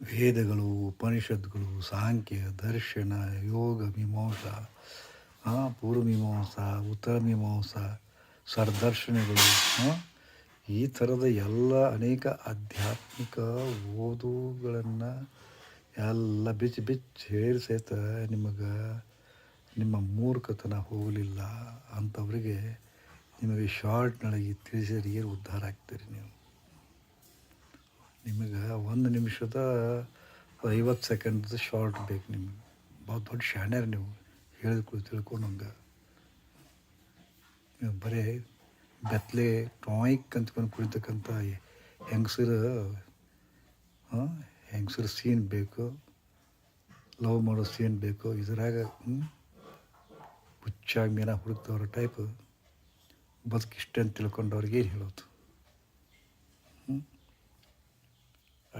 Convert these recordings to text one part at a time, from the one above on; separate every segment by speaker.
Speaker 1: ವೇದಗಳು ಉಪನಿಷತ್ಗಳು ಸಾಂಖ್ಯ, ದರ್ಶನ, ಯೋಗ, ಮೀಮಾಂಸ ಪೂರ್ವ ಮೀಮಾಂಸ, ಉತ್ತರ ಮೀಮಾಂಸ ಸರ್ದರ್ಶನಗಳು ಈ ಥರದ ಎಲ್ಲ ಅನೇಕ ಆಧ್ಯಾತ್ಮಿಕ ಓದುಗಳನ್ನು ಎಲ್ಲ ಬಿಚ್ಚಿ ಬಿಚ್ಚಿ ಹೇಳಿ ನಿಮಗೆ, ನಿಮ್ಮ ಮೂರ್ಖತನ ಹೋಗಲಿಲ್ಲ ಅಂಥವ್ರಿಗೆ ನಿಮಗೆ ಶಾರ್ಟ್ನೊಳಗೆ ತಿಳಿಸಿದ್ರೆ ಏನು ಉದ್ಧಾರ ಆಗ್ತೀರಿ ನೀವು. ನಿಮಗೆ ಒಂದು ನಿಮಿಷದ ಐವತ್ತು ಸೆಕೆಂಡ್ದು ಶಾರ್ಟ್ ಬೇಕು ನಿಮಗೆ. ಭಾಳ ದೊಡ್ಡ ಶಾಣ್ಯರು ನೀವು. ಹೇಳಿದ್ಕೊಳ್ಳಿ ತಿಳ್ಕೊಂಡಂಗೆ ನೀವು ಬರೀ ಬೆತ್ತಲೆ ಟಾಯ್ಕ್ ಅಂತ್ಕೊಂಡು ಕುಳಿತಕ್ಕಂಥ ಹೆಂಗಸರು ಹೆಂಗಸರು ಸೀನ್ ಬೇಕು. ಲವ್ ಮಾಡೋ ಸೀನ್ ಬೇಕು. ಇದ್ರಾಗ ಹುಚ್ಚಾಗಿ ಮೀನ ಹುಡುಕ್ತವ್ರ ಟೈಪ್ ಬದುಕಿಷ್ಟೇ ಅಂತ ತಿಳ್ಕೊಂಡವ್ರಿಗೆ ಹೇಳೋದು?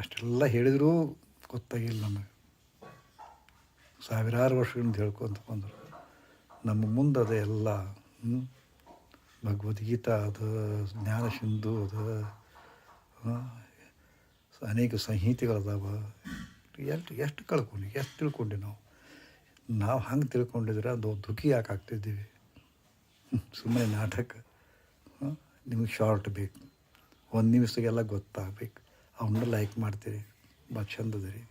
Speaker 1: ಅಷ್ಟೆಲ್ಲ ಹೇಳಿದರೂ ಗೊತ್ತಾಗಿಲ್ಲ ನಮಗೆ. ಸಾವಿರಾರು ವರ್ಷಗಳಿಂದ ಹೇಳ್ಕೊಂತ ಬಂದರು. ನಮ್ಮ ಮುಂದೆ ಅದ ಎಲ್ಲ? ಭಗವದ್ಗೀತಾ ಅದು, ಜ್ಞಾನ ಸಿಂಧು ಅದು ಅನೇಕ ಸಂಹಿತೆಗಳದಾವ. ಎಷ್ಟು ಎಷ್ಟು ಕಳ್ಕೊಂಡು, ಎಷ್ಟು ತಿಳ್ಕೊಂಡೆ ನಾವು? ನಾವು ಹಂಗೆ ತಿಳ್ಕೊಂಡಿದ್ರೆ ಅದು ದುಃಖಿ ಯಾಕೆ ಆಗ್ತಿದ್ದೀವಿ? ಸುಮ್ಮನೆ ನಾಟಕ ನಿಮಗೆ ಶಾರ್ಟ್ ಬೇಕು. ಒಂದು ನಿಮಿಷಗೆಲ್ಲ ಗೊತ್ತಾಗಬೇಕು. ಅವನ್ನ ಲೈಕ್ ಮಾಡ್ತೀರಿ. ಭಾಳ ಚಂದದ ರೀ.